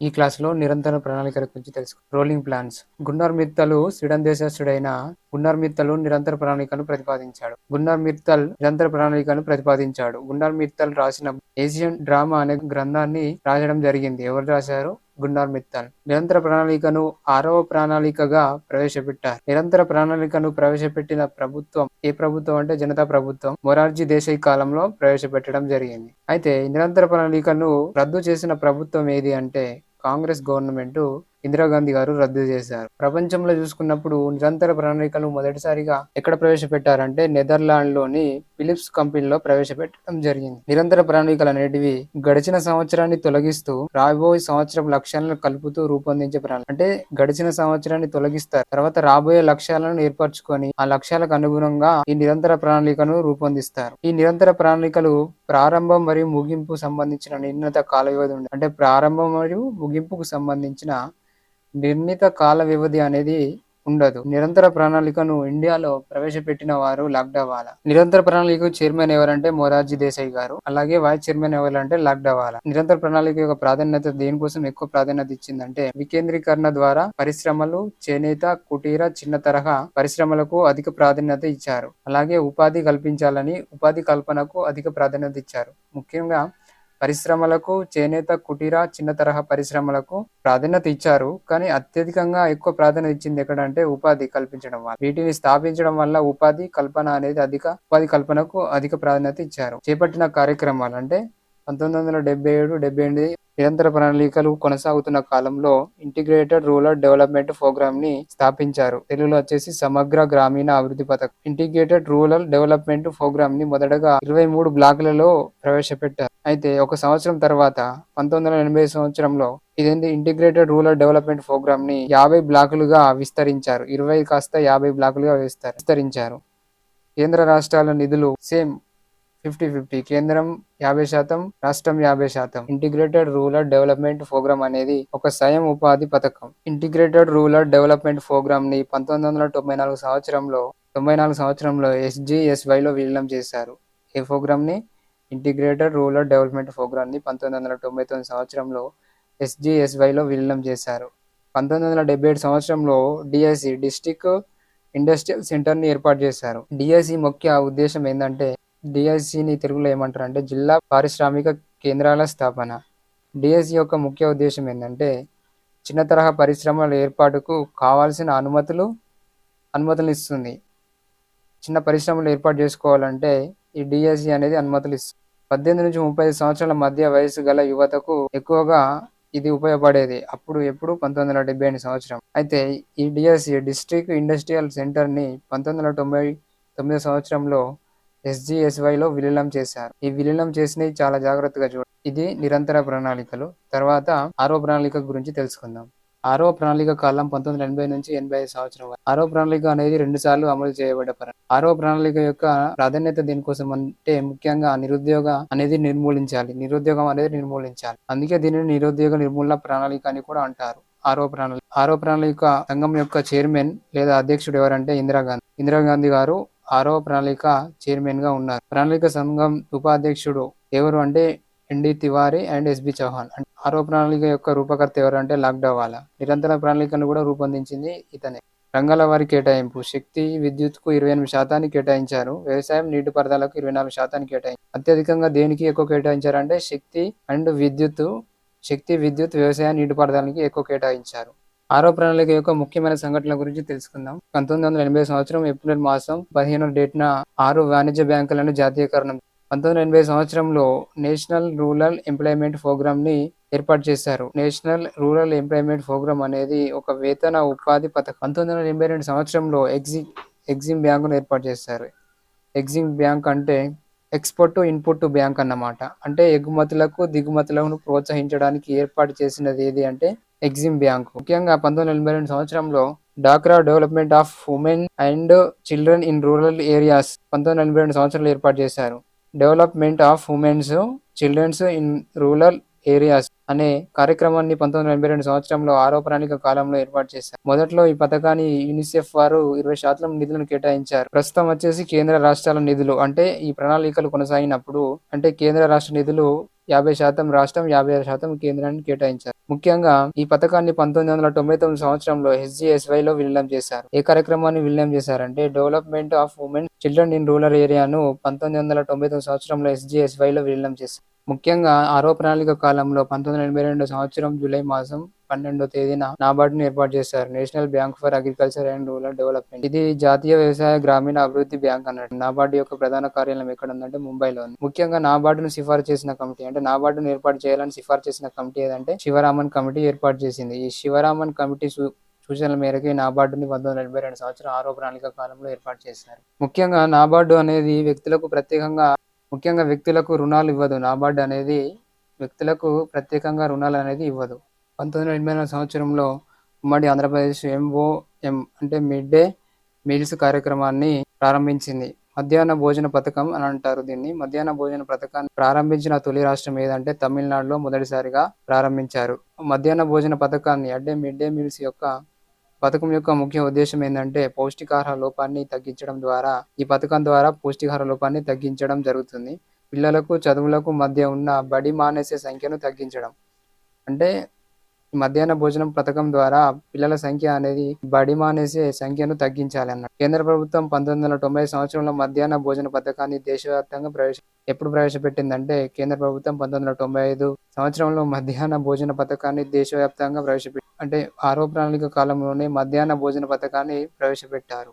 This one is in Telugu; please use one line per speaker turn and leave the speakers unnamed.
ఈ క్లాసులో నిరంతర ప్రణాళికల గురించి తెలుసు. రోలింగ్ ప్లాన్స్ గున్నర్ మిత్తలు స్వీడన్ దేశస్థుడైన గున్నర్ మిత్తలు నిరంతర ప్రణాళికను ప్రతిపాదించాడు. గున్నర్ మిత్తల్ నిరంతర ప్రణాళికను ప్రతిపాదించాడు. గుండర్మిత్తల్ మిత్తల్ రాసిన ఏషియన్ డ్రామా అనే గ్రంథాన్ని రాయడం జరిగింది. ఎవరు రాశారు? గున్నార్ మిత్తల్ నిరంతర ప్రణాళికను ఆరవ ప్రణాళికగా ప్రవేశపెట్టారు. నిరంతర ప్రణాళికను ప్రవేశపెట్టిన ప్రభుత్వం ఏ ప్రభుత్వం అంటే జనతా ప్రభుత్వం మొరార్జీ దేశాయ్ కాలంలో ప్రవేశపెట్టడం జరిగింది. అయితే నిరంతర ప్రణాళికను రద్దు చేసిన ప్రభుత్వం ఏది అంటే కాంగ్రెస్ గవర్నమెంటు ఇందిరాగాంధీ గారు రద్దు చేశారు. ప్రపంచంలో చూసుకున్నప్పుడు నిరంతర ప్రణాళికలు మొదటిసారిగా ఎక్కడ ప్రవేశపెట్టారంటే నెదర్లాండ్లోని ఫిలిప్స్ కంపెనీలో ప్రవేశపెట్టడం జరిగింది. నిరంతర ప్రణాళికలు అనేటివి గడిచిన సంవత్సరాన్ని తొలగిస్తూ రాబోయే సంవత్సరం లక్ష్యాలను కలుపుతూ రూపొందించే ప్రణాళిక. అంటే గడిచిన సంవత్సరాన్ని తొలగిస్తారు. తర్వాత రాబోయే లక్ష్యాలను ఏర్పరచుకొని ఆ లక్ష్యాలకు అనుగుణంగా ఈ నిరంతర ప్రణాళికను రూపొందిస్తారు. ఈ నిరంతర ప్రణాళికలు ప్రారంభం మరియు ముగింపు సంబంధించిన నిర్ణీత కాల వ్యవధి ఉంది అంటే ప్రారంభం మరియు ముగింపుకు సంబంధించిన నిర్ణీత కాల వ్యవధి అనేది ఉండదు. నిరంతర ప్రణాళికను ఇండియాలో ప్రవేశపెట్టిన వారు లాక్డవాలా? నిరంతర ప్రణాళిక చైర్మన్ ఎవరంటే మొరార్జీ దేశాయ్ గారు. అలాగే వైస్ చైర్మన్ ఎవరంటే లాక్డవాలా? నిరంతర ప్రణాళిక యొక్క ప్రాధాన్యత దేనికోసం ఎక్కువ ప్రాధాన్యత ఇచ్చిందంటే వికేంద్రీకరణ ద్వారా పరిశ్రమలు చేనేత కుటీర చిన్న తరహా పరిశ్రమలకు అధిక ప్రాధాన్యత ఇచ్చారు. అలాగే ఉపాధి కల్పించాలని ఉపాధి కల్పనకు అధిక ప్రాధాన్యత ఇచ్చారు. ముఖ్యంగా పరిశ్రమలకు చేనేత కుటీర చిన్న తరహా పరిశ్రమలకు ప్రాధాన్యత ఇచ్చారు. కానీ అత్యధికంగా ఎక్కువ ప్రాధాన్యత ఇచ్చింది ఎక్కడంటే ఉపాధి కల్పించడం వల్ల. వీటిని స్థాపించడం వల్ల ఉపాధి కల్పన అనేది అధిక ఉపాధి కల్పనకు అధిక ప్రాధాన్యత ఇచ్చారు. చేపట్టిన కార్యక్రమాలు అంటే పంతొమ్మిది వందల డెబ్బై ఏడు డెబ్బై ఎనిమిది నిరంతర ప్రణాళికలు కొనసాగుతున్న కాలంలో ఇంటిగ్రేటెడ్ రూరల్ డెవలప్మెంట్ ప్రోగ్రామ్ని స్థాపించారు. తెలుగులో వచ్చేసి సమగ్ర గ్రామీణ అభివృద్ధి పథకం. ఇంటిగ్రేటెడ్ రూరల్ డెవలప్మెంట్ ప్రోగ్రామ్ని మొదటగా ఇరవై మూడు బ్లాకులలో ప్రవేశపెట్టారు. అయితే ఒక సంవత్సరం తర్వాత పంతొమ్మిది వందల ఎనభై సంవత్సరంలో ఇదేంటి ఇంటిగ్రేటెడ్ రూరల్ డెవలప్మెంట్ ప్రోగ్రామ్ని యాభై బ్లాకులుగా విస్తరించారు. ఇరవై కాస్త యాభై బ్లాకులుగా విస్తరించారు. కేంద్ర రాష్ట్రాల నిధులు సేమ్ ఫిఫ్టీ ఫిఫ్టీ. కేంద్రం యాభై శాతం రాష్ట్రం యాభై శాతం. ఇంటిగ్రేటెడ్ రూరల్ డెవలప్మెంట్ ప్రోగ్రామ్ అనేది ఒక స్వయం ఉపాధి పథకం. ఇంటిగ్రేటెడ్ రూరల్ డెవలప్మెంట్ ప్రోగ్రామ్ని పంతొమ్మిది వందల తొంభై నాలుగు సంవత్సరంలో తొంభై నాలుగు సంవత్సరంలో ఎస్జిఎస్వై లో విలీనం చేశారు. ఈ ప్రోగ్రామ్ని ఇంటిగ్రేటెడ్ రూరల్ డెవలప్మెంట్ ప్రోగ్రామ్ని పంతొమ్మిది వందల తొంభై తొమ్మిది సంవత్సరంలో ఎస్జిఎస్వై లో విలీనం చేశారు. పంతొమ్మిది వందల డెబ్బై ఏడు సంవత్సరంలో డిఎస్సి డిస్టిక్ ఇండస్ట్రియల్ సెంటర్ని ఏర్పాటు చేశారు. డిఎస్సి ముఖ్య ఉద్దేశం ఏంటంటే డిఎస్సిని తెలుగులో ఏమంటారు అంటే జిల్లా పారిశ్రామిక కేంద్రాల స్థాపన. డిఎస్సి యొక్క ముఖ్య ఉద్దేశం ఏంటంటే చిన్న తరహా పరిశ్రమల ఏర్పాటుకు కావాల్సిన అనుమతులు అనుమతులు ఇస్తుంది. చిన్న పరిశ్రమలు ఏర్పాటు చేసుకోవాలంటే ఈ డిఎస్సి అనేది అనుమతులు ఇస్తుంది. పద్దెనిమిది నుంచి ముప్పై ఐదు సంవత్సరాల మధ్య వయసు గల యువతకు ఎక్కువగా ఇది ఉపయోగపడేది. అప్పుడు ఎప్పుడు? పంతొమ్మిది వందల డెబ్బై ఎనిమిది సంవత్సరం. అయితే ఈ డిఎస్సి డిస్ట్రిక్ట్ ఇండస్ట్రియల్ సెంటర్ని పంతొమ్మిది వందల తొంభై తొమ్మిది సంవత్సరంలో ఎస్జిఎస్వైలో విలీనం చేశారు. ఈ విలీనం చేసినవి చాలా జాగ్రత్తగా చూడండి ఇది నిరంతర ప్రణాళికలు. తర్వాత ఆరో ప్రణాళిక గురించి తెలుసుకుందాం. ఆరో ప్రణాళిక కాలం పంతొమ్మిది ఎనభై నుంచి ఎనభై ఐదు సంవత్సరం వరకు. ఆరో ప్రణాళిక అనేది రెండు సార్లు అమలు చేయబడ్డ ఆరో ప్రణాళిక యొక్క ప్రాధాన్యత దీనికోసం అంటే ముఖ్యంగా నిరుద్యోగ అనేది నిర్మూలించాలి. నిరుద్యోగం అనేది నిర్మూలించాలి. అందుకే దీనిని నిరుద్యోగ నిర్మూలన ప్రణాళిక అని కూడా అంటారు. ఆరో ప్రణాళిక ఆరో ప్రణాళిక సంఘం యొక్క చైర్మన్ లేదా అధ్యక్షుడు ఎవరంటే ఇందిరాగాంధీ. ఇందిరాగాంధీ గారు ఆరవ ప్రణాళిక చైర్మన్గా ఉన్నారు. ప్రణాళిక సంఘం ఉపాధ్యక్షుడు ఎవరు అంటే ND Tiwari and SB Chauhan. And ఆరో ప్రణాళిక యొక్క రూపకర్త ఎవరు అంటే లాక్డవాలా నిరంతర ప్రణాళికను కూడా రూపొందించింది ఇతనే. రంగాల వారి కేటాయింపు శక్తి విద్యుత్కు ఇరవై ఎనిమిది శాతాన్ని కేటాయించారు. వ్యవసాయం నీటిపారుదలకు ఇరవై నాలుగు శాతాన్ని కేటాయించారు. అత్యధికంగా దేనికి ఎక్కువ కేటాయించారంటే శక్తి అండ్ విద్యుత్ శక్తి విద్యుత్ వ్యవసాయ నీటిపారుదలకి ఎక్కువ కేటాయించారు. ఆరో ప్రణాళిక యొక్క ముఖ్యమైన సంఘటనల గురించి తెలుసుకుందాం. పంతొమ్మిది వందల ఎనభై సంవత్సరం ఏప్రిల్ మాసం పదిహేను డేట్న ఆరు వాణిజ్య బ్యాంకులను జాతీయకరణం. పంతొమ్మిది వందల ఎనభై సంవత్సరంలో నేషనల్ రూరల్ ఎంప్లాయ్మెంట్ ప్రోగ్రామ్ని ఏర్పాటు చేశారు. నేషనల్ రూరల్ ఎంప్లాయ్మెంట్ ప్రోగ్రామ్ అనేది ఒక వేతన ఉపాధి పథకం. పంతొమ్మిది వందల ఎనభై రెండు సంవత్సరంలో ఎగ్జి ఎగ్జిమ్ బ్యాంకును ఏర్పాటు చేశారు. ఎగ్జిమ్ బ్యాంక్ అంటే ఎక్స్పోర్ట్ ఇన్పుట్ బ్యాంక్ అన్నమాట. అంటే ఎగుమతులకు దిగుమతులను ప్రోత్సహించడానికి ఏర్పాటు చేసినది ఏది అంటే ఎగ్జిమ్ బ్యాంక్. ముఖ్యంగా పంతొమ్మిది ఎనభై రెండు సంవత్సరంలో డాక్రా development of women and children in rural areas పంతొమ్మిది ఎనభై రెండు సంవత్సరాలు ఏర్పాటు చేశారు. Development of womens childrens in rural areas అనే కార్యక్రమాన్ని పంతొమ్మిది ఎనభై రెండు సంవత్సరంలో ఆరో కాలంలో ఏర్పాటు చేశారు. మొదట్లో ఈ పథకాన్ని యూనిసెఫ్ వారు ఇరవై శాతం నిధులను కేటాయించారు. ప్రస్తుతం వచ్చేసి కేంద్ర రాష్ట్రాల నిధులు అంటే ఈ ప్రణాళికలు కొనసాగినప్పుడు అంటే కేంద్ర రాష్ట్ర నిధులు యాభై శాతం రాష్ట్రం యాభై ఆరు శాతం కేంద్రానికి కేటాయించారు. ముఖ్యంగా ఈ పథకాన్ని పంతొమ్మిది వందల తొంభై తొమ్మిది సంవత్సరంలో హెచ్జిఎస్వై లో విలీనం చేశారు. ఏ కార్యక్రమాన్ని విలీనం చేశారంటే development of women children in rural ఏరియాను పంతొమ్మిది వందల తొంభై తొమ్మిది సంవత్సరంలో హెచ్జిఎస్వై లో విలీనం చేశారు. ముఖ్యంగా ఆరో ప్రణాళిక కాలంలో పంతొమ్మిది వందల ఎనభై రెండు సంవత్సరం జూలై మాసం పన్నెండో తేదీన నాబార్డును ఏర్పాటు చేశారు. National bank for agriculture and rural development. ఇది జాతీయ వ్యవసాయ గ్రామీణ అభివృద్ధి బ్యాంక్ అన్నట్టు. నాబార్డు యొక్క ప్రధాన కార్యాలయం ఎక్కడ ఉందంటే ముంబైలో ఉంది ముఖ్యంగా నాబార్డును సిఫార్సు చేసిన కమిటీ అంటే నాబార్డును ఏర్పాటు చేయాలని సిఫార్సు చేసిన కమిటీ ఏదంటే శివరామన్ కమిటీ ఏర్పాటు చేసింది. ఈ శివరామన్ కమిటీ సూచనల మేరకు నాబార్డుని పంతొమ్మిది వందల ఎనభై రెండు సంవత్సరం ఆరో ప్రణాళిక కాలంలో ఏర్పాటు చేశారు. ముఖ్యంగా నాబార్డు అనేది వ్యక్తులకు ప్రత్యేకంగా ముఖ్యంగా వ్యక్తులకు రుణాలు ఇవ్వదు. నాబార్డు అనేది వ్యక్తులకు ప్రత్యేకంగా రుణాలు అనేది ఇవ్వదు. పంతొమ్మిది వందల ఎనభై నాలుగు సంవత్సరంలో ఉమ్మడి ఆంధ్రప్రదేశ్ ఎంఓఎం అంటే మిడ్ డే మీల్స్ కార్యక్రమాన్ని ప్రారంభించింది. మధ్యాహ్న భోజన పథకం అని అంటారు దీన్ని. మధ్యాహ్న భోజన పథకాన్ని ప్రారంభించిన తొలి రాష్ట్రం ఏదంటే తమిళనాడులో మొదటిసారిగా ప్రారంభించారు. మధ్యాహ్న భోజన పథకాన్ని అంటే మిడ్ డే మీల్స్ యొక్క పథకం యొక్క ముఖ్య ఉద్దేశం ఏంటంటే పౌష్టికాహార లోపాన్ని తగ్గించడం ద్వారా ఈ పథకం ద్వారా పౌష్టికాహార లోపాన్ని తగ్గించడం జరుగుతుంది. పిల్లలకు చదువులకు మధ్య ఉన్న బడి మానేసే సంఖ్యను తగ్గించడం. అంటే మధ్యాహ్న భోజనం పథకం ద్వారా పిల్లల సంఖ్య అనేది బడి మానేసే సంఖ్యను తగ్గించాలి అన్నారు కేంద్ర ప్రభుత్వం పంతొమ్మిది వందల తొంభై సంవత్సరంలో మధ్యాహ్న భోజన పథకాన్ని దేశవ్యాప్తంగా ప్రవేశ ఎప్పుడు ప్రవేశపెట్టిందంటే కేంద్ర ప్రభుత్వం పంతొమ్మిది వందల తొంభై ఐదు సంవత్సరంలో మధ్యాహ్న భోజన పథకాన్ని దేశవ్యాప్తంగా ప్రవేశపెట్టి అంటే ఆరో ప్రణాళిక కాలంలోనే మధ్యాహ్న భోజన పథకాన్ని ప్రవేశపెట్టారు.